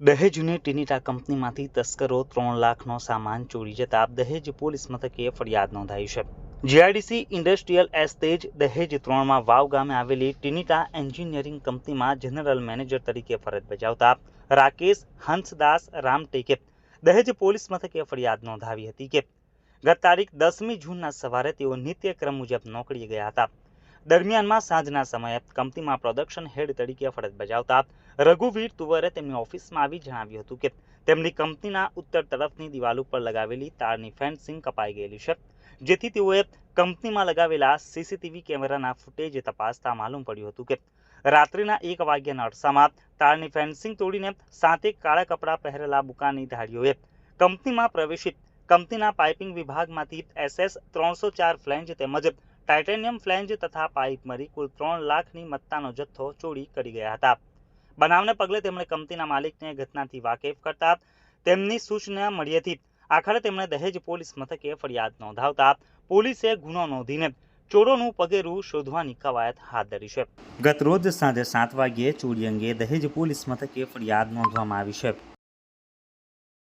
દહેજની ટિનિટા કંપનીમાંથી તસ્કરો ત્રણ લાખનો સામાન ચોરી જતા દહેજ પોલીસ મથકે ફરિયાદ નોંધાઈ છે. જીઆઈડીસી ઇન્ડસ્ટ્રીયલ એસ્ટેજ દહેજ ત્રણમાં વાવ ગામે આવેલી ટિનિટા એન્જિનિયરિંગ કંપનીમાં જનરલ મેનેજર તરીકે ફરજ બજાવતા રાકેશ હંસદાસ રામટેકે દહેજ પોલીસ મથકે ફરિયાદ નોંધાવી હતી કે ગત તારીખ દસમી જૂનના સવારે તેઓ નિત્યક્રમ મુજબ નોકરીએ ગયા હતા. દરમિયાનમાં સાંજના સમયે કંપનીમાં પ્રોડક્શન હેડ તરીકે ફરજ બજાવતા રઘુવીર તુવરે તેમની ઓફિસમાં આવી જણાવ્યું હતું કે તેમની કંપનીના ઉત્તર તરફની દિવાલ ઉપર લગાવેલી તારની ફેન્સિંગ કપાઈ ગયેલી છે, જેથી તેઓએ કંપનીમાં લગાવેલા સીસીટીવી કેમેરાના ફૂટેજ તપાસતા માલુમ પડ્યું હતું કે રાત્રિના એક વાગ્યાના અરસામાં તારની ફેન્સિંગ તોડીને સાતે કાળા કપડાં પહેરેલા બુકાની ધાડીઓએ કંપનીમાં પ્રવેશી કંપનીના પાઇપિંગ વિભાગમાંથી એસએસ ત્રણસો ચાર ફ્લેન્જ તેમજ ટાઇટેનિયમ ફ્લેન્જ તથા પાઇપ મરી કુલ ત્રણ લાખની મત્તાનો જથ્થો ચોરી કરી ગયા હતા. બનાવને પગલે તેમણે કંપનીના માલિકને ઘટનાથી વાકેફ કરતા તેમની સૂચના મળી હતી. આખરે તેમણે દહેજ પોલીસ મથકે ફરિયાદ નોંધાવતા પોલીસે ગુનો નોંધીને ચોરોનું પગેરું શોધવાની કવાયત હાથ ધરી છે. ગત રોજ સાંજે સાત વાગ્યે ચોરી અંગે દહેજ પોલીસ મથકે ફરિયાદ નોંધવામાં આવી છે.